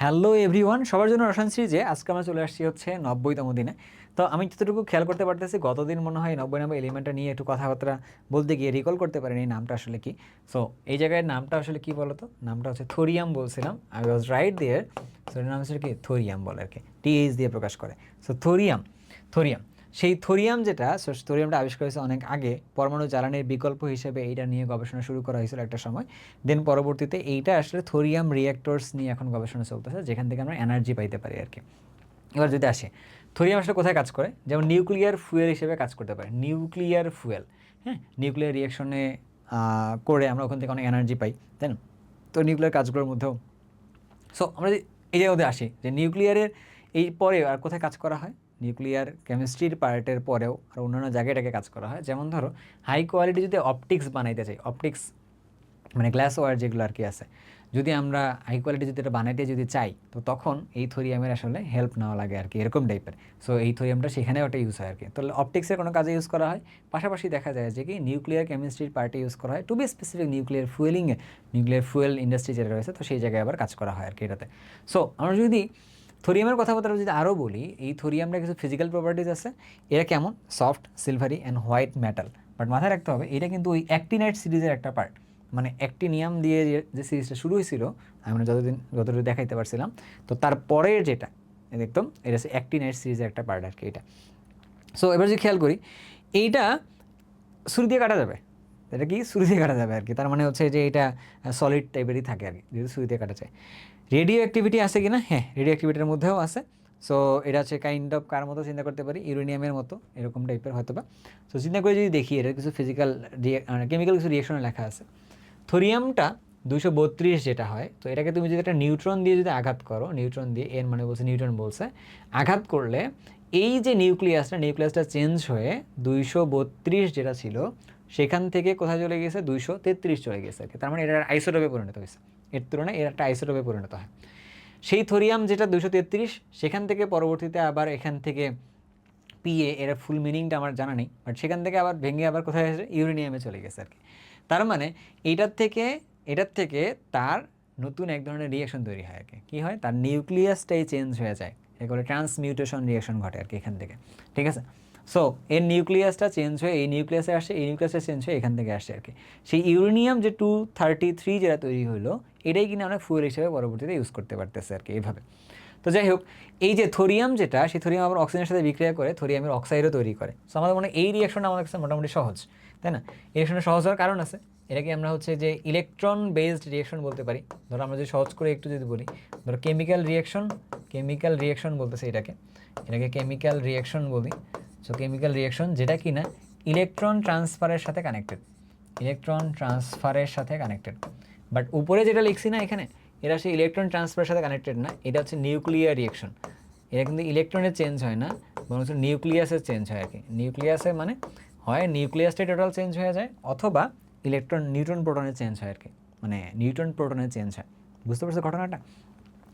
Hello everyone, সবার জন্য রসায়ন যে আজকে আমরা চলে আসছি হচ্ছে নব্বইতম দিনে। তো আমি যতটুকু খেয়াল করতে পারতেছি, গতদিন মনে হয় নব্বই নম্বর এলিমেন্টটা নিয়ে একটু কথাবার্তা বলতে গিয়ে রিকল করতে পারিনি নামটা আসলে কি। সো এই জায়গায় নামটা আসলে কি বলতো? নামটা হচ্ছে থোরিয়াম বলছিলাম। আই ওয়াজ রাইট দিয়ে সো নাম হচ্ছে কি? থোরিয়াম বলে আর কি। টিএইচ দিয়ে প্রকাশ করে। So thorium thorium. সেই থোরিয়াম যেটা থোরিয়ামটা আবিষ্কার হয়েছে অনেক আগে, পরমাণু জ্বালানির বিকল্প হিসেবে এইটা নিয়ে গবেষণা শুরু করা হয়েছিল একটা সময়। দেন পরবর্তীতে এইটা আসলে থোরিয়াম রিয়াক্টরস নিয়ে এখন গবেষণা চলতেছে, যেখান থেকে আমরা এনার্জি পাইতে পারি আর কি এবার যদি আসে, থোরিয়াম আসলে কোথায় কাজ করে? যেমন নিউক্লিয়ার ফুয়েল হিসেবে কাজ করতে পারে নিউক্লিয়ার ফুয়েল হ্যাঁ? নিউক্লিয়ার রিয়াকশনে করে আমরা ওখান থেকে অনেক এনার্জি পাই, তাই না? তো নিউক্লিয়ার কাজগুলোর মধ্যেও। সো আমরা এই জায়গাতে আসি, যে নিউক্লিয়ারের এই পরে আর কোথায় কাজ করা হয়? নিউক্লিয়ার কেমিস্ট্রির পার্টের পরেও আর অন্যান্য জায়গায় এটাকে কাজ করা হয়। যেমন ধরো হাই কোয়ালিটি যদি অপটিক্স বানাইতে চাই অপটিক্স মানে গ্লাস ওয়ার যেগুলো আর কি আছে, যদি আমরা হাই কোয়ালিটি যদি এটা বানাইতে যদি চাই, তো তখন এই থোরিয়ামের আসলে হেল্প নেওয়া লাগে আর কি, এরকম টাইপের সো এই থোরিয়ামটা সেখানে ওটা ইউজ হয় আর কি। তাহলে অপটিক্সের কোনো কাজে ইউজ করা হয়? পাশাপাশি দেখা যায় যে কি নিউক্লিয়ার কেমিস্ট্রির পার্টে ইউজ করা হয়। টু বি স্পেসিফিক নিউক্লিয়ার ফুয়েলিংয়ে নিউক্লিয়ার ফুয়েল ইন্ডাস্ট্রি যেটা রয়েছে, তো সেই জায়গায় আবার কাজ করা হয় আর কি এটাতে। সো আমরা যদি থোরিয়ামের কথাবার্তা যদি আরও বলি, এই থোরিয়ামটা কিছু ফিজিক্যাল প্রপার্টিজ আছে। এরা কেমন? Soft silvery and white metal but মাথায় রাখতে হবে, এটা কিন্তু ওই অ্যাক্টিনাইট সিরিজের একটা পার্ট মানে অ্যাক্টিনিয়াম দিয়ে যে- সিরিজটা শুরু হয়েছিল, আমরা যতদিন, যতটুকু দেখাইতে পারছিলাম, তো তারপরের যেটা দেখতাম এটা হচ্ছে অ্যাক্টিনাইট সিরিজের একটা পার্ট আর কি এটা। সো এবার যদি খেয়াল করি, এইটা ছুরি দিয়ে কাটা যাবে। এটা কি ছুরি দিয়ে কাটা যাবে আর কি? তার মানে হচ্ছে যে এটা সলিড টাইপেরই থাকে আর কি যেহেতু ছুরি দিয়ে কাটা যায়। রেডিও অ্যাক্টিভিটি আছে কি না হ্যাঁ রেডিও অ্যাক্টিভিটির মধ্যেও আছে। সো এটা হচ্ছে কাইন্ড অফ কার মতো চিন্তা করতে পারি? ইউরেনিয়ামের মতো, এরকম টাইপের হয়তো বা সো চিন্তা করে যদি দেখি এটা কিছু ফিজিক্যাল কেমিক্যাল কিছু রিয়েকশনে লেখা আছে। থোরিয়ামটা দুশো বত্রিশ যেটা হয়, তো এটাকে তুমি যদি একটা নিউট্রন দিয়ে যদি আঘাত করো নিউট্রন দিয়ে, এর মানে বলছে নিউট্রন বলছে, আঘাত করলে এই যে নিউক্লিয়াসটা নিউক্লিয়াসটা চেঞ্জ হয়ে দুইশো বত্রিশ যেটা ছিল সেখান থেকে কোথায় চলে গেছে দুইশো তেত্রিশ চলে গেছে আর কি। তার মানে এটা আইসোটোপে পরিণত হয়েছে। এর তুলনায় এর একটা আইসোটোপে পরিণত হয়। সেই থোরিয়াম যেটা দুশো তেত্রিশ, সেখান থেকে পরবর্তীতে আবার এখান থেকে পিএ এর ফুল মিনিংটা আমার জানা নেই বাট সেখান থেকে আবার ভেঙে আবার কোথায় এসে ইউরেনিয়ামে চলে গেছে আর কি। তার মানে এইটার থেকে, এটার থেকে তার নতুন এক ধরনের রিয়াকশন তৈরি হয় আর কি। কী হয়? তার নিউক্লিয়াসটাই চেঞ্জ হয়ে যায়। এগুলো ট্রান্সমিউটেশন রিয়াকশন ঘটে আর কি এখান থেকে। ঠিক আছে? সো এর নিউক্লিয়াসটা চেঞ্জ হয়ে, এই নিউক্লিয়াসে আসে, এই নিউক্লিয়াসটা চেঞ্জ হয়ে এখান থেকে আসে আর কি। সেই ইউরেনিয়াম যে টু থার্টি থ্রি যেটা তৈরি হলো এটাই কিনা আমরা ফুয়েল হিসেবে পরবর্তীতে ইউজ করতে পারতেছে আর কি এইভাবে তো যাই হোক, এই যে থোরিয়াম যেটা, সেই থোরিয়াম আবার অক্সিজেনের সাথে বিক্রিয়া করে থোরিয়ামের অক্সাইডও তৈরি করে। সো আমাদের মনে এই রিয়াকশনটা আমাদের কাছে মোটামুটি সহজ, তাই না? এই রিয়াকশনটা সহজ হওয়ার কারণ আছে। এটাকে আমরা হচ্ছে যে ইলেকট্রন বেসড রিয়াকশন বলতে পারি। ধরো আমরা যদি সহজ করে একটু যদি বলি, ধরো কেমিক্যাল রিয়াকশন কেমিক্যাল রিয়াকশন বলতেছে এটাকে। এটাকে কেমিক্যাল রিয়াকশন বলি। সো কেমিক্যাল রিয়াকশন যেটা কি না ইলেকট্রন ট্রান্সফারের সাথে কানেক্টেড ইলেকট্রন ট্রান্সফারের সাথে কানেক্টেড বাট উপরে যেটা লিখছি না এখানে এটা সেই ইলেকট্রন ট্রান্সফারের সাথে কানেক্টেড না, এটা হচ্ছে নিউক্লিয়ার রিয়াকশন এটা কিন্তু ইলেকট্রনের চেঞ্জ হয় না, বরং নিউক্লিয়াসের চেঞ্জ হয় আর কি। নিউক্লিয়াসের মানে হয় নিউক্লিয়াসটাই টোটাল চেঞ্জ হয়ে যায়, অথবা ইলেকট্রন নিউট্রন প্রোটনের চেঞ্জ হয় আর কি। মানে নিউট্রন প্রোটনের চেঞ্জ হয়। বুঝতে পারছ ঘটনাটা?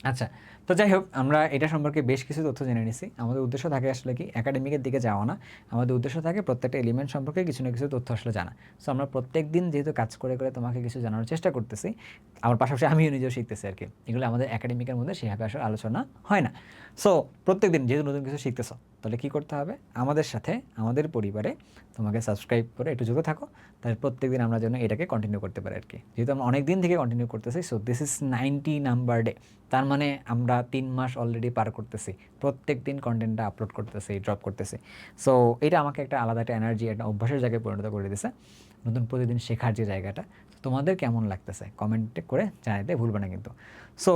আচ্ছা তো যাই হোক আমরা এটা সম্পর্কে বেশ কিছু তথ্য জেনে নিছি। আমাদের উদ্দেশ্য থাকে আসলে কি একাডেমিকের দিকে যাওয়া না। আমাদের উদ্দেশ্য থাকে প্রত্যেকটা এলিমেন্ট সম্পর্কে কিছু না কিছু তথ্য আসলে জানা। সো আমরা প্রত্যেক দিন যেহেতু কাজ করে করে তোমাকে কিছু জানার চেষ্টা করতেছি আমার পাশাপাশি আমিও নিজেও শিখতেছি আর কি। এগুলো আমাদের একাডেমিকের মধ্যে সেভাবে আসলে আলোচনা হয় না। সো প্রত্যেক দিন যেহেতু নতুন কিছু শিখতেছো তাহলে কী করতে হবে? আমাদের সাথে, আমাদের পরিবারে তোমাকে সাবস্ক্রাইব করে একটু যুক্ত থাকো। তাহলে প্রত্যেক দিন আমরা যেন এটাকে কন্টিনিউ করতে পারি আর কি যেহেতু আমরা অনেক দিন থেকে কন্টিনিউ করতেছি so this is ninety number day তার মানে আমরা তিন মাস অলরেডি পার করতেছি। প্রত্যেক দিন কন্টেন্টটা আপলোড করতেছি ড্রপ করতেছি। সো এটা আমাকে একটা আলাদা একটা এনার্জি একটা অভ্যাসের জায়গায় পরিণত করে দিয়েছে নতুন প্রতিদিন শেখার যে জায়গাটা। তোমাদের কেমন লাগতেছে? কমেন্টে করে জানাতে ভুলবে না কিন্তু। সো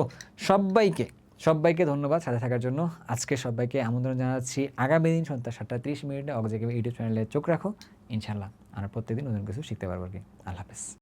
সবাইকে সবাইকে ধন্যবাদ সাথে থাকার জন্য। আজকে সবাইকে আমন্ত্রণ জানাচ্ছি। আগামী দিন সন্ধ্যা সাতটা ত্রিশ মিনিটে অগজেকে ইউটিউব চ্যানেলে চোখ রাখো। ইনশাল্লাহ আমরা প্রত্যেকদিন নতুন কিছু শিখতে পারব আর কি। আল্লাহ হাফেজ।